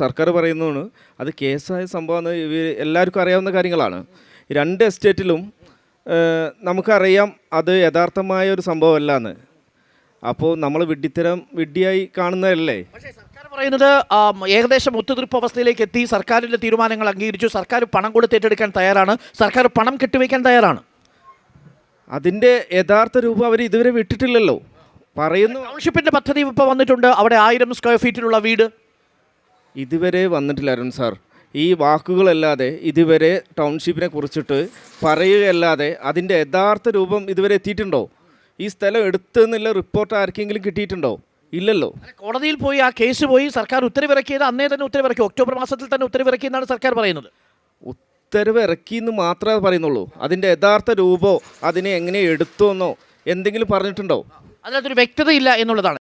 സർക്കാർ പറയുന്നതാണ് അത് കേസായ സംഭവം ഇവർ എല്ലാവർക്കും അറിയാവുന്ന കാര്യങ്ങളാണ്. രണ്ട് എസ്റ്റേറ്റിലും നമുക്കറിയാം അത് യഥാർത്ഥമായ ഒരു സംഭവമല്ല എന്ന് അപ്പോൾ നമ്മൾ വിഡ്ഢിത്തരം വിഡ്ഢിയായി കാണുന്നതല്ലേ? പറയുന്നത് ഏകദേശം ഒത്തുതീർപ്പ് അവസ്ഥയിലേക്ക് എത്തി സർക്കാരിന്റെ തീരുമാനങ്ങൾ അംഗീകരിച്ചു സർക്കാർ പണം കൊടുത്ത് ഏറ്റെടുക്കാൻ തയ്യാറാണ് സർക്കാർ പണം കെട്ടിവയ്ക്കാൻ തയ്യാറാണ്. അതിന്റെ യഥാർത്ഥ രൂപം അവർ ഇതുവരെ വിട്ടിട്ടില്ലല്ലോ. പറയുന്നു ടൗൺഷിപ്പിന്റെ പദ്ധതി ഇപ്പോൾ വന്നിട്ടുണ്ട്. അവിടെ ആയിരം സ്ക്വയർ ഫീറ്റിലുള്ള വീട്. ഇതുവരെ വന്നിട്ടില്ല അരുൺ സാർ. ഈ വാക്കുകളല്ലാതെ ഇതുവരെ ടൗൺഷിപ്പിനെ കുറിച്ചിട്ട് പറയുകയല്ലാതെ അതിന്റെ യഥാർത്ഥ രൂപം ഇതുവരെ എത്തിയിട്ടുണ്ടോ? ഈ സ്ഥലം എടുത്തെന്നുള്ള റിപ്പോർട്ട് ആർക്കെങ്കിലും കിട്ടിയിട്ടുണ്ടോ? ഇല്ലല്ലോ. കോടതിയിൽ പോയി ആ കേസ് പോയി സർക്കാർ ഉത്തരവിറക്കിയത് അന്നേ തന്നെ ഉത്തരവിറക്കി. ഒക്ടോബർ മാസത്തിൽ തന്നെ ഉത്തരവിറക്കി എന്നാണ് സർക്കാർ പറയുന്നത്. ഉത്തരവ് ഇറക്കി എന്ന് മാത്രമേ പറയുന്നുള്ളൂ. അതിന്റെ യഥാർത്ഥ രൂപമോ അതിനെ എങ്ങനെ എടുത്തു എന്നോ എന്തെങ്കിലും പറഞ്ഞിട്ടുണ്ടോ? അതിനകത്തൊരു വ്യക്തതയില്ല എന്നുള്ളതാണ്.